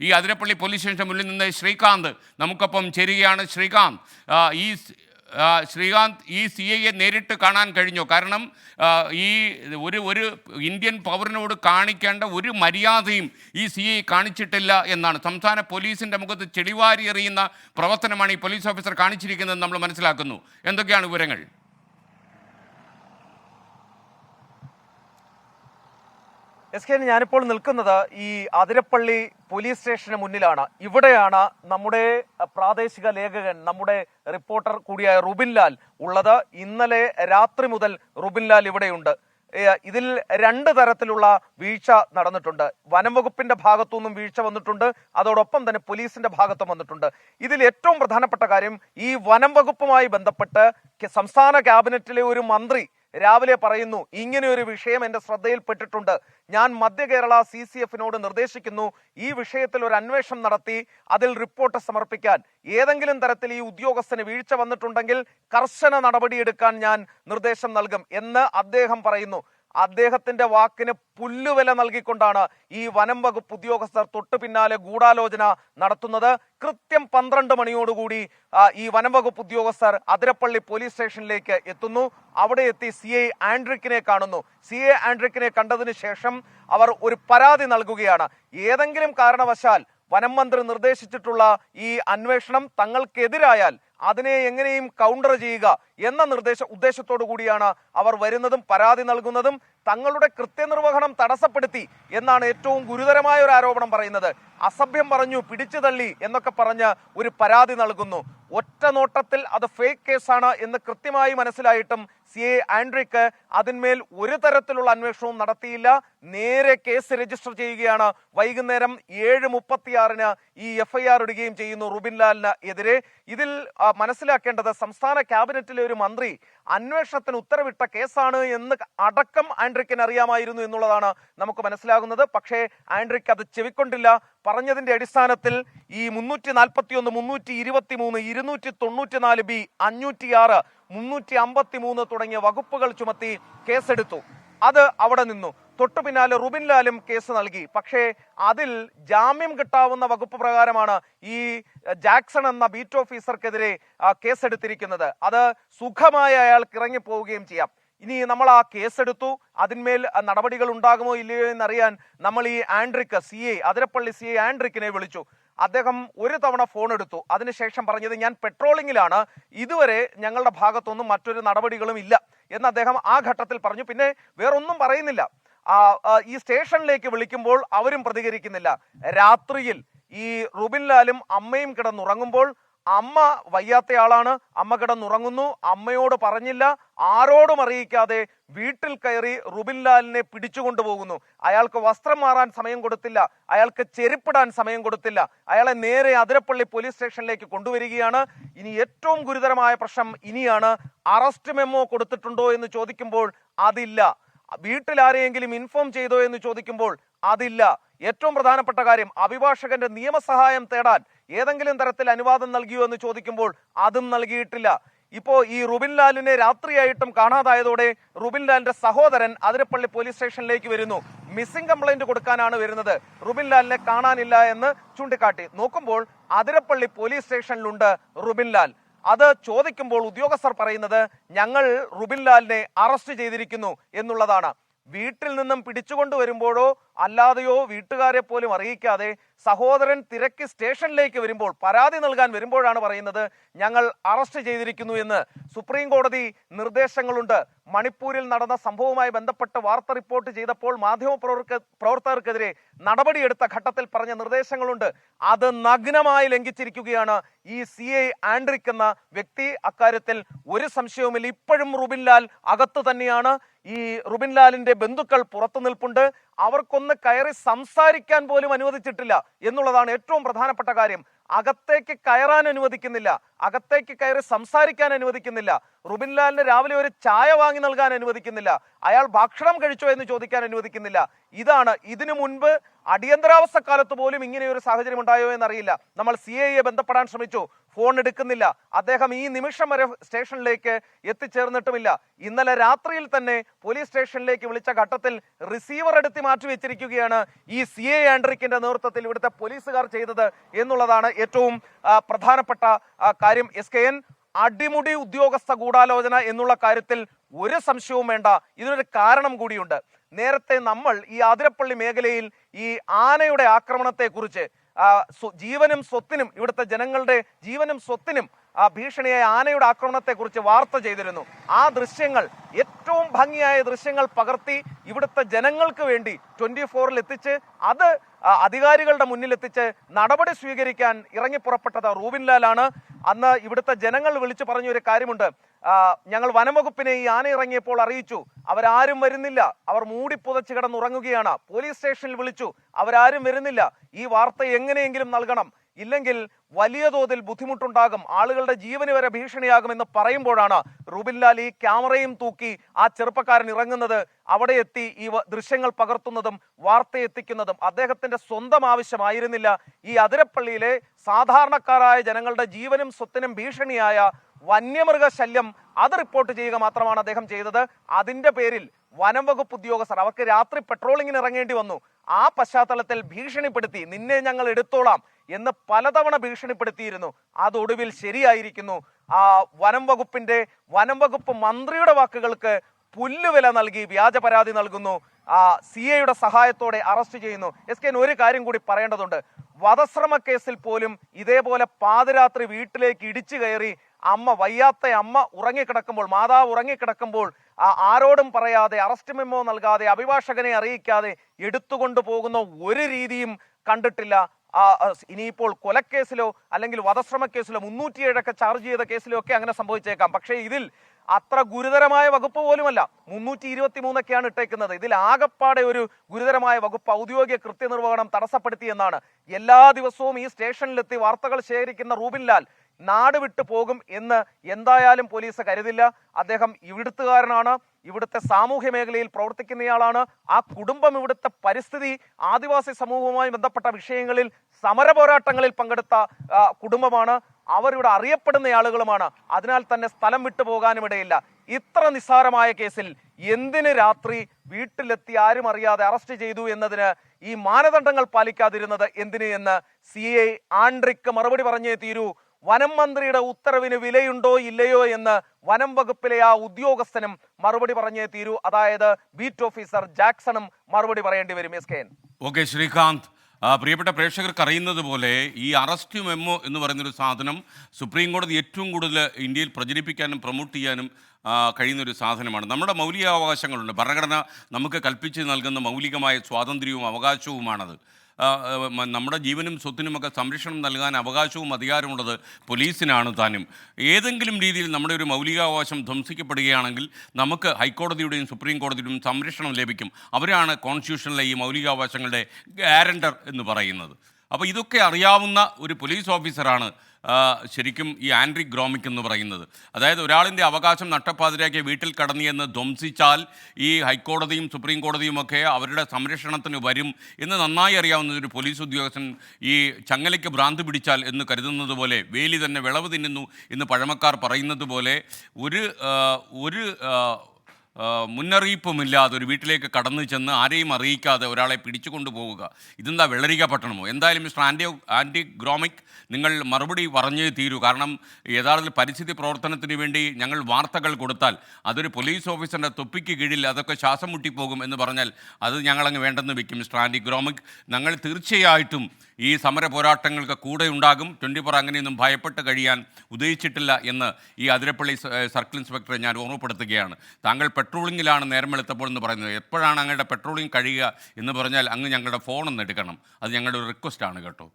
ഈ Athirappilly police station മുന്നിൽ നിന്ന് ശ്രീകാന്ത് നമുക്കൊപ്പം ചേരുകയാണ്. ശ്രീകാന്ത് ഈ ശ്രീകാന്ത് ഈ സി ഐയെ നേരിട്ട് കാണാൻ കഴിഞ്ഞു? കാരണം ഈ ഒരു ഒരു ഇന്ത്യൻ പൗരനോട് കാണിക്കേണ്ട ഒരു മര്യാദയും ഈ സി ഐ കാണിച്ചിട്ടില്ല എന്നാണ്. സംസ്ഥാന പോലീസിന്റെ മുഖത്ത് ചെളിവാരി എറിയുന്ന പ്രവർത്തനമാണ് ഈ പോലീസ് ഓഫീസർ കാണിച്ചിരിക്കുന്നത് നമ്മൾ മനസ്സിലാക്കുന്നു. എന്തൊക്കെയാണ് വിവരങ്ങൾ? എസ് കെ ഞാനിപ്പോൾ നിൽക്കുന്നത് ഈ അതിരപ്പള്ളി പോലീസ് സ്റ്റേഷന് മുന്നിലാണ്. ഇവിടെയാണ് നമ്മുടെ പ്രാദേശിക ലേഖകൻ നമ്മുടെ റിപ്പോർട്ടർ കൂടിയായ റുബിൻ ലാൽ ഉള്ളത്. ഇന്നലെ രാത്രി മുതൽ റുബിൻ ലാൽ ഇവിടെയുണ്ട്. ഇതിൽ രണ്ട് തരത്തിലുള്ള വീഴ്ച നടന്നിട്ടുണ്ട്. വനം ഭാഗത്തു നിന്നും വീഴ്ച വന്നിട്ടുണ്ട്. അതോടൊപ്പം തന്നെ പോലീസിന്റെ ഭാഗത്തും വന്നിട്ടുണ്ട്. ഇതിൽ ഏറ്റവും പ്രധാനപ്പെട്ട കാര്യം ഈ വനം വകുപ്പുമായി ബന്ധപ്പെട്ട് സംസ്ഥാന ക്യാബിനറ്റിലെ ഒരു മന്ത്രി രാവിലെ പറയുന്നു ഇങ്ങനെ ഒരു വിഷയം എന്റെ ശ്രദ്ധയിൽപ്പെട്ടിട്ടുണ്ട്. ഞാൻ മധ്യ കേരള സി സി എഫിനോട് നിർദ്ദേശിക്കുന്നു ഈ വിഷയത്തിൽ ഒരു അന്വേഷണം നടത്തി അതിൽ റിപ്പോർട്ട് സമർപ്പിക്കാൻ. ഏതെങ്കിലും തരത്തിൽ ഈ ഉദ്യോഗസ്ഥന് വീഴ്ച വന്നിട്ടുണ്ടെങ്കിൽ കർശന നടപടിയെടുക്കാൻ ഞാൻ നിർദ്ദേശം നൽകും എന്ന് അദ്ദേഹം പറയുന്നു. അദ്ദേഹത്തിന്റെ വാക്കിന് പുല്ലുവില നൽകിക്കൊണ്ടാണ് ഈ വനം വകുപ്പ് ഉദ്യോഗസ്ഥർ തൊട്ടു പിന്നാലെ ഗൂഢാലോചന നടത്തുന്നത്. കൃത്യം പന്ത്രണ്ട് മണിയോടുകൂടി ഈ വനം വകുപ്പ് ഉദ്യോഗസ്ഥർ അതിരപ്പള്ളി പോലീസ് സ്റ്റേഷനിലേക്ക് എത്തുന്നു. അവിടെ എത്തി സി ഐ ആൻഡ്രിക്കിനെ കാണുന്നു. സി ഐ ആൻഡ്രിക്കിനെ കണ്ടതിന് ശേഷം അവർ ഒരു പരാതി നൽകുകയാണ്. ഏതെങ്കിലും കാരണവശാൽ വനം മന്ത്രി നിർദ്ദേശിച്ചിട്ടുള്ള ഈ അന്വേഷണം തങ്ങൾക്കെതിരായാൽ അതിനെ എങ്ങനെയും കൗണ്ടർ ചെയ്യുക എന്ന നിർദ്ദേശ ഉദ്ദേശത്തോടു കൂടിയാണ് അവർ വരുന്നതും പരാതി നൽകുന്നതും തങ്ങളുടെ കൃത്യനിർവഹണം തടസ്സപ്പെടുത്തി എന്നാണ് ഏറ്റവും ഗുരുതരമായ ഒരു ആരോപണം പറയുന്നത്. അസഭ്യം പറഞ്ഞു പിടിച്ചു തള്ളി എന്നൊക്കെ പറഞ്ഞ് ഒരു പരാതി നൽകുന്നു. ഒറ്റ നോട്ടത്തിൽ അത് ഫേക്ക് കേസാണ് എന്ന് കൃത്യമായി മനസ്സിലായിട്ടും സി എ ആൻഡ്രിക്ക് അതിന്മേൽ ഒരു തരത്തിലുള്ള അന്വേഷണവും നടത്തിയില്ല. നേരെ കേസ് രജിസ്റ്റർ ചെയ്യുകയാണ്. വൈകുന്നേരം ഏഴ് മുപ്പത്തിയാറിന് ഈ എഫ്ഐആർ ഇടുകയും ചെയ്യുന്നു റുബിൻ ലാലിന് എതിരെ. ഇതിൽ മനസ്സിലാക്കേണ്ടത് സംസ്ഥാന ക്യാബിനറ്റിലെ ഒരു മന്ത്രി അന്വേഷണത്തിന് ഉത്തരവിട്ട കേസാണ് എന്ന് അടക്കം ആൻഡ്രിക്കിന് അറിയാമായിരുന്നു എന്നുള്ളതാണ് നമുക്ക് മനസ്സിലാകുന്നത്. പക്ഷേ ആൻഡ്രിക്ക് അത് ചെവിക്കൊണ്ടില്ല. പറഞ്ഞതിന്റെ അടിസ്ഥാനത്തിൽ ഈ മുന്നൂറ്റി നാൽപ്പത്തി ഒന്ന് മുന്നൂറ്റി ഇരുപത്തി മൂന്ന് ഇരുന്നൂറ്റി തൊണ്ണൂറ്റി നാല് ബി അഞ്ഞൂറ്റി ആറ് മുന്നൂറ്റി അമ്പത്തി മൂന്ന് തുടങ്ങിയ വകുപ്പുകൾ ചുമത്തി കേസെടുത്തു. അത് അവിടെ നിന്നു. തൊട്ടു പിന്നാലെ റുബിൻ ലാലും കേസ് നൽകി. പക്ഷേ അതിൽ ജാമ്യം കിട്ടാവുന്ന വകുപ്പ് പ്രകാരമാണ് ഈ ജാക്സൺ എന്ന ബീറ്റ് ഓഫീസർക്കെതിരെ കേസെടുത്തിരിക്കുന്നത്. അത് സുഖമായി അയാൾക്ക് ഇറങ്ങിപ്പോവുകയും ചെയ്യാം. ഇനി നമ്മൾ ആ കേസെടുത്തു. അതിന്മേൽ നടപടികൾ ഉണ്ടാകുമോ ഇല്ലയോ എന്നറിയാൻ നമ്മൾ ഈ Andrik C I Athirappilly C I ആൻഡ്രിക്കിനെ വിളിച്ചു. അദ്ദേഹം ഒരു തവണ ഫോൺ എടുത്തു. അതിനുശേഷം പറഞ്ഞത് ഞാൻ പെട്രോളിങ്ങിലാണ് ഇതുവരെ ഞങ്ങളുടെ ഭാഗത്തൊന്നും മറ്റൊരു നടപടികളും ഇല്ല എന്ന് അദ്ദേഹം ആ ഘട്ടത്തിൽ പറഞ്ഞു. പിന്നെ വേറൊന്നും പറയുന്നില്ല. ഈ സ്റ്റേഷനിലേക്ക് വിളിക്കുമ്പോൾ അവരും പ്രതികരിക്കുന്നില്ല. രാത്രിയിൽ ഈ റുബിൻ ലാലും അമ്മയും കിടന്നുറങ്ങുമ്പോൾ അമ്മ വയ്യാത്തയാളാണ്. അമ്മ കിടന്നുറങ്ങുന്നു. അമ്മയോട് പറഞ്ഞില്ല. ആരോടും അറിയിക്കാതെ വീട്ടിൽ കയറി റുബിൻ ലാലിനെ പിടിച്ചുകൊണ്ടുപോകുന്നു അയാൾക്ക് വസ്ത്രം മാറാൻ സമയം കൊടുത്തില്ല. അയാൾക്ക് ചെരുപ്പിടാൻ സമയം കൊടുത്തില്ല. അയാളെ നേരെ അതിരപ്പള്ളി പോലീസ് സ്റ്റേഷനിലേക്ക് കൊണ്ടുവരികയാണ്. ഇനി ഏറ്റവും ഗുരുതരമായ പ്രശ്നം ഇനിയാണ്. അറസ്റ്റ് മെമ്മോ കൊടുത്തിട്ടുണ്ടോ എന്ന് ചോദിക്കുമ്പോൾ അതില്ല. വീട്ടിൽ ആരെയെങ്കിലും ഇൻഫോം ചെയ്തോ എന്ന് ചോദിക്കുമ്പോൾ അതില്ല. ഏറ്റവും പ്രധാനപ്പെട്ട കാര്യം അഭിഭാഷകന്റെ നിയമസഹായം തേടാൻ ഏതെങ്കിലും തരത്തിൽ അനുവാദം നൽകിയോ എന്ന് ചോദിക്കുമ്പോൾ അതും നൽകിയിട്ടില്ല. ഇപ്പോ ഈ റുബിൻ ലാലിനെ രാത്രിയായിട്ടും കാണാതായതോടെ റുബിൻ ലാലിന്റെ സഹോദരൻ അതിരപ്പള്ളി പോലീസ് സ്റ്റേഷനിലേക്ക് വരുന്നു. മിസ്സിംഗ് കംപ്ലൈന്റ് കൊടുക്കാനാണ് വരുന്നത്. റുബിൻ ലാലിനെ കാണാനില്ല എന്ന് ചൂണ്ടിക്കാട്ടി. നോക്കുമ്പോൾ അതിരപ്പള്ളി പോലീസ് സ്റ്റേഷനിലുണ്ട് റുബിൻ ലാൽ. അത് ചോദിക്കുമ്പോൾ ഉദ്യോഗസ്ഥർ പറയുന്നത് ഞങ്ങൾ റുബിൻ ലാലിനെ അറസ്റ്റ് ചെയ്തിരിക്കുന്നു എന്നുള്ളതാണ്. വീട്ടിൽ നിന്നും പിടിച്ചുകൊണ്ടു വരുമ്പോഴോ അല്ലാതെയോ വീട്ടുകാരെ പോലും അറിയിക്കാതെ സഹോദരൻ തിരക്കി സ്റ്റേഷനിലേക്ക് വരുമ്പോൾ പരാതി നൽകാൻ വരുമ്പോഴാണ് പറയുന്നത് ഞങ്ങൾ അറസ്റ്റ് ചെയ്തിരിക്കുന്നു എന്ന്. സുപ്രീം കോടതി നിർദ്ദേശങ്ങളുണ്ട്. മണിപ്പൂരിൽ നടന്ന സംഭവവുമായി ബന്ധപ്പെട്ട് വാർത്ത റിപ്പോർട്ട് ചെയ്തപ്പോൾ മാധ്യമ പ്രവർത്തക പ്രവർത്തകർക്കെതിരെ നടപടിയെടുത്ത ഘട്ടത്തിൽ പറഞ്ഞ നിർദ്ദേശങ്ങളുണ്ട്. അത് നഗ്നമായി ലംഘിച്ചിരിക്കുകയാണ്. ഈ സി ഐ ആൻഡ്രിക് എന്ന വ്യക്തി അക്കാര്യത്തിൽ ഒരു സംശയവുമില്ല. ഇപ്പോഴും റുബിൻ ലാൽ അകത്ത് തന്നെയാണ്. ഈ റുബിൻ ലാലിന്റെ ബന്ധുക്കൾ പുറത്തു നിൽപ്പുണ്ട്. അവർക്കൊന്ന് കയറി സംസാരിക്കാൻ പോലും അനുവദിച്ചിട്ടില്ല എന്നുള്ളതാണ് ഏറ്റവും പ്രധാനപ്പെട്ട കാര്യം. അകത്തേക്ക് കയറാൻ അനുവദിക്കുന്നില്ല. അകത്തേക്ക് കയറി സംസാരിക്കാൻ അനുവദിക്കുന്നില്ല. റുബിൻ ലാലിന് രാവിലെ ഒരു ചായ വാങ്ങി നൽകാൻ അനുവദിക്കുന്നില്ല. അയാൾ ഭക്ഷണം കഴിച്ചോ എന്ന് ചോദിക്കാൻ അനുവദിക്കുന്നില്ല. ഇതാണ് ഇതിനു മുൻപ് അടിയന്തരാവസ്ഥ കാലത്ത് പോലും ഇങ്ങനെ ഒരു സാഹചര്യം ഉണ്ടായോ എന്നറിയില്ല. നമ്മൾ സി ഐയെ ബന്ധപ്പെടാൻ ശ്രമിച്ചു. ഫോൺ എടുക്കുന്നില്ല. അദ്ദേഹം ഈ നിമിഷം വരെ സ്റ്റേഷനിലേക്ക് എത്തിച്ചേർന്നിട്ടുമില്ല. ഇന്നലെ രാത്രിയിൽ തന്നെ പോലീസ് സ്റ്റേഷനിലേക്ക് വിളിച്ച ഘട്ടത്തിൽ റിസീവർ എടുത്ത് മാറ്റി വെച്ചിരിക്കുകയാണ് ഈ സി എ ആൻഡ്രിക്കിന്റെ നേതൃത്വത്തിൽ ഇവിടുത്തെ പോലീസുകാർ ചെയ്തത് എന്നുള്ളതാണ് ഏറ്റവും പ്രധാനപ്പെട്ട കാര്യം. എസ് കെ എൻ അടിമുടി ഉദ്യോഗസ്ഥ ഗൂഢാലോചന എന്നുള്ള കാര്യത്തിൽ ഒരു സംശയവും വേണ്ട. ഇതിനൊരു കാരണം കൂടിയുണ്ട്. നേരത്തെ നമ്മൾ ഈ ആതിരപ്പള്ളി മേഖലയിൽ ഈ ആനയുടെ ആക്രമണത്തെ കുറിച്ച് ജീവനും സ്വത്തിനും ഇവിടുത്തെ ജനങ്ങളുടെ ജീവനും സ്വത്തിനും ഭീഷണിയായ ആനയുടെ ആക്രമണത്തെക്കുറിച്ച് വാർത്ത ചെയ്തിരുന്നു. ആ ദൃശ്യങ്ങൾ ഏറ്റവും ഭംഗിയായ ദൃശ്യങ്ങൾ പകർത്തി ഇവിടുത്തെ ജനങ്ങൾക്ക് വേണ്ടി ട്വന്റി ഫോറിൽ എത്തിച്ച് അത് ആ, അധികാരികളുടെ മുന്നിൽ എത്തിച്ച് നടപടി സ്വീകരിക്കാൻ ഇറങ്ങി പുറപ്പെട്ടത് റൂബിൻലാലാണ് അന്ന് ഇവിടുത്തെ ജനങ്ങൾ വിളിച്ചു പറഞ്ഞ ഒരു കാര്യമുണ്ട്. ഞങ്ങൾ വനംവകുപ്പിനെ ഈ ആന ഇറങ്ങിയപ്പോൾ അറിയിച്ചു. അവരാരും വരുന്നില്ല. അവർ മൂടി പുതച്ച് കിടന്നുറങ്ങുകയാണ്. പോലീസ് സ്റ്റേഷനിൽ വിളിച്ചു. അവരാരും വരുന്നില്ല. ഈ വാർത്ത എങ്ങനെയെങ്കിലും നൽകണം. ഇല്ലെങ്കിൽ വലിയ തോതിൽ ബുദ്ധിമുട്ടുണ്ടാകും. ആളുകളുടെ ജീവന് വരെ ഭീഷണിയാകുമെന്ന് പറയുമ്പോഴാണ് റൂബിൻലാൽ ഈ ക്യാമറയും തൂക്കി ആ ചെറുപ്പക്കാരൻ ഇറങ്ങുന്നത്. അവിടെ എത്തി ഈ ദൃശ്യങ്ങൾ പകർത്തുന്നതും വാർത്ത എത്തിക്കുന്നതും അദ്ദേഹത്തിന്റെ സ്വന്തം ആവശ്യമായിരുന്നില്ല. ഈ അതിരപ്പള്ളിയിലെ സാധാരണക്കാരായ ജനങ്ങളുടെ ജീവനും സ്വത്തിനും ഭീഷണിയായ വന്യമൃഗ ശല്യം അത് റിപ്പോർട്ട് ചെയ്യുക മാത്രമാണ് അദ്ദേഹം ചെയ്തത്. അതിന്റെ പേരിൽ വനം വകുപ്പ് ഉദ്യോഗസ്ഥർ അവർക്ക് രാത്രി പെട്രോളിങ്ങിന് ഇറങ്ങേണ്ടി വന്നു. ആ പശ്ചാത്തലത്തിൽ ഭീഷണിപ്പെടുത്തി നിന്നെ ഞങ്ങൾ എടുത്തോളാം. എന്ന് പലതവണ ഭീഷണിപ്പെടുത്തിയിരുന്നു. അതൊടുവിൽ ശരിയായിരിക്കുന്നു. ആ വനം വകുപ്പിന്റെ വനം വകുപ്പ് മന്ത്രിയുടെ വാക്കുകൾക്ക് പുല്ലുവില നൽകി വ്യാജ പരാതി നൽകുന്നു. ആ സി എയുടെ സഹായത്തോടെ അറസ്റ്റ് ചെയ്യുന്നു. എസ് കെ ഒരു കാര്യം കൂടി പറയേണ്ടതുണ്ട്. വധശ്രമ കേസിൽ പോലും ഇതേപോലെ പാതിരാത്രി വീട്ടിലേക്ക് ഇടിച്ചു കയറി അമ്മ വയ്യാത്ത അമ്മ ഉറങ്ങിക്കിടക്കുമ്പോൾ മാതാവ് ഉറങ്ങിക്കിടക്കുമ്പോൾ ആ ആരോടും പറയാതെ അറസ്റ്റ് മെമ്മോ നൽകാതെ അഭിഭാഷകനെ അറിയിക്കാതെ എടുത്തുകൊണ്ടു പോകുന്ന ഒരു രീതിയും കണ്ടിട്ടില്ല. ഇനിയിപ്പോൾ കൊലക്കേസിലോ അല്ലെങ്കിൽ വധശ്രമ കേസിലോ മുന്നൂറ്റിയേഴൊക്കെ ചാർജ് ചെയ്ത കേസിലോ ഒക്കെ അങ്ങനെ സംഭവിച്ചേക്കാം. പക്ഷേ ഇതിൽ അത്ര ഗുരുതരമായ വകുപ്പ് പോലുമല്ല. മുന്നൂറ്റി ഇരുപത്തി മൂന്നൊക്കെയാണ് ഇട്ടേക്കുന്നത്. ഇതിൽ ആകപ്പാടെ ഒരു ഗുരുതരമായ വകുപ്പ് ഔദ്യോഗിക കൃത്യനിർവഹണം തടസ്സപ്പെടുത്തിയെന്നാണ് എല്ലാ ദിവസവും ഈ സ്റ്റേഷനിലെത്തി വാർത്തകൾ ശേഖരിക്കുന്ന റൂബിൻലാൽ നാട് വിട്ടു പോകും എന്ന് എന്തായാലും പോലീസ് കരുതില്ല. അദ്ദേഹം ഇവിടുത്തുകാരനാണ്. ഇവിടുത്തെ സാമൂഹ്യ മേഖലയിൽ പ്രവർത്തിക്കുന്നയാളാണ്. ആ കുടുംബം ഇവിടുത്തെ പരിസ്ഥിതി ആദിവാസി സമൂഹവുമായി ബന്ധപ്പെട്ട വിഷയങ്ങളിൽ സമര പോരാട്ടങ്ങളിൽ പങ്കെടുത്ത കുടുംബമാണ്. അവരിവിടെ അറിയപ്പെടുന്ന ആളുകളുമാണ്. അതിനാൽ തന്നെ സ്ഥലം വിട്ടു പോകാനും ഇടയില്ല. ഇത്ര നിസ്സാരമായ കേസിൽ എന്തിന് രാത്രി വീട്ടിലെത്തി ആരും അറിയാതെ അറസ്റ്റ് ചെയ്തു എന്നതിന് ഈ മാനദണ്ഡങ്ങൾ പാലിക്കാതിരുന്നത് എന്തിന് എന്ന് സി ഐ ആൻഡ്രിക്ക് മറുപടി പറഞ്ഞേ തീരൂ. വനം മന്ത്രിയുടെ ഉത്തരവിന് വിലയുണ്ടോ ഇല്ലയോ എന്ന് വനം വകുപ്പിലെ ആ ഉദ്യോഗസ്ഥനും മറുപടി പറഞ്ഞേ തീരൂ. അതായത് ബീറ്റ് ഓഫീസർ ജാക്സണും മറുപടി പറയേണ്ടി വരും. S K okay Sreekanth. പ്രിയപ്പെട്ട പ്രേക്ഷകർക്ക് അറിയുന്നത് പോലെ ഈ അറസ്റ്റ് മെമ്മോ എന്ന് പറയുന്നൊരു സാധനം സുപ്രീം കോടതി ഏറ്റവും കൂടുതൽ ഇന്ത്യയിൽ പ്രചരിപ്പിക്കാനും പ്രൊമോട്ട് ചെയ്യാനും കഴിയുന്നൊരു സാധനമാണ്. നമ്മുടെ മൗലികാവകാശങ്ങളുണ്ട്. ഭരണഘടന നമുക്ക് കൽപ്പിച്ച് നൽകുന്ന മൗലികമായ സ്വാതന്ത്ര്യവും അവകാശവുമാണത്. നമ്മുടെ ജീവനും സ്വത്തിനുമൊക്കെ സംരക്ഷണം നൽകാൻ അവകാശവും അധികാരമുള്ളത് പോലീസിനാണ് താനും. ഏതെങ്കിലും രീതിയിൽ നമ്മുടെ ഒരു മൗലികാവകാശം ധ്വംസിക്കപ്പെടുകയാണെങ്കിൽ നമുക്ക് ഹൈക്കോടതിയുടെയും സുപ്രീം കോടതിയുടെയും സംരക്ഷണം ലഭിക്കും. അവരാണ് കോൺസ്റ്റിറ്റ്യൂഷനിലെ ഈ മൗലികാവകാശങ്ങളുടെ ഗ്യാരണ്ടർ എന്ന് പറയുന്നത്. അപ്പോൾ ഇതൊക്കെ അറിയാവുന്ന ഒരു പോലീസ് ഓഫീസറാണ് ശരിക്കും ഈ ആൻഡ്രി ഗ്രോമിക് എന്ന് പറയുന്നത്. അതായത് ഒരാളിന്റെ അവകാശം നട്ടപ്പാതിരാക്കിയ വീട്ടിൽ കടന്നിയെന്ന് ധ്വംസിച്ചാൽ ഈ ഹൈക്കോടതിയും സുപ്രീം കോടതിയും ഒക്കെ അവരുടെ സംരക്ഷണത്തിന് വരും എന്ന് നന്നായി അറിയാവുന്ന ഒരു പോലീസ് ഉദ്യോഗസ്ഥൻ ഈ ചങ്ങലയ്ക്ക് ഭ്രാന്ത് പിടിച്ചാൽ എന്ന് കരുതുന്നത് പോലെ വേലി തന്നെ വിളവ് തിന്നുന്നു എന്ന് പഴമക്കാർ പറയുന്നത് പോലെ ഒരു ഒരു മുന്നറിയിപ്പുമില്ലാതെ ഒരു വീട്ടിലേക്ക് കടന്നു ചെന്ന് ആരെയും അറിയിക്കാതെ ഒരാളെ പിടിച്ചു കൊണ്ടുപോവുക. ഇതെന്താ വെള്ളരിക്ക പട്ടണമോ? എന്തായാലും മിസ്റ്റർ ആന്റി ഗ്രോമിക് നിങ്ങൾ മറുപടി പറഞ്ഞേ തീരൂ. കാരണം യഥാർത്ഥത്തിൽ പരിസ്ഥിതി പ്രവർത്തനത്തിന് വേണ്ടി ഞങ്ങൾ വാർത്തകൾ കൊടുത്താൽ അതൊരു പോലീസ് ഓഫീസറിന്റെ തൊപ്പിക്ക് കീഴിൽ അതൊക്കെ ശ്വാസം മുട്ടിപ്പോകും എന്ന് പറഞ്ഞാൽ അത് ഞങ്ങളങ്ങ് വേണ്ടെന്ന് വയ്ക്കും മിസ്റ്റർ ആന്റി ഗ്രോമിക്. ഞങ്ങൾ തീർച്ചയായിട്ടും ഈ സമര പോരാട്ടങ്ങൾക്ക് കൂടെ ഉണ്ടാകും ട്വന്റി ഫോർ അങ്ങനെയൊന്നും ഭയപ്പെട്ട് കഴിയാൻ ഉദ്ദേശിച്ചിട്ടില്ല എന്ന് ഈ അതിരപ്പള്ളി സർക്കിൾ ഇൻസ്പെക്ടറെ ഞാൻ ഓർമ്മപ്പെടുത്തുകയാണ്. താങ്കൾ പെട്രോളിങ്ങിലാണ് നേരം വെളുത്തപ്പോൾ എന്ന് പറയുന്നത്. എപ്പോഴാണ് അങ്ങയുടെ പെട്രോളിംഗ് കഴിയുക എന്ന് പറഞ്ഞാൽ അങ്ങ് ഞങ്ങളുടെ ഫോണൊന്ന് എടുക്കണം. അത് ഞങ്ങളുടെ ഒരു റിക്വസ്റ്റാണ് കേട്ടോ.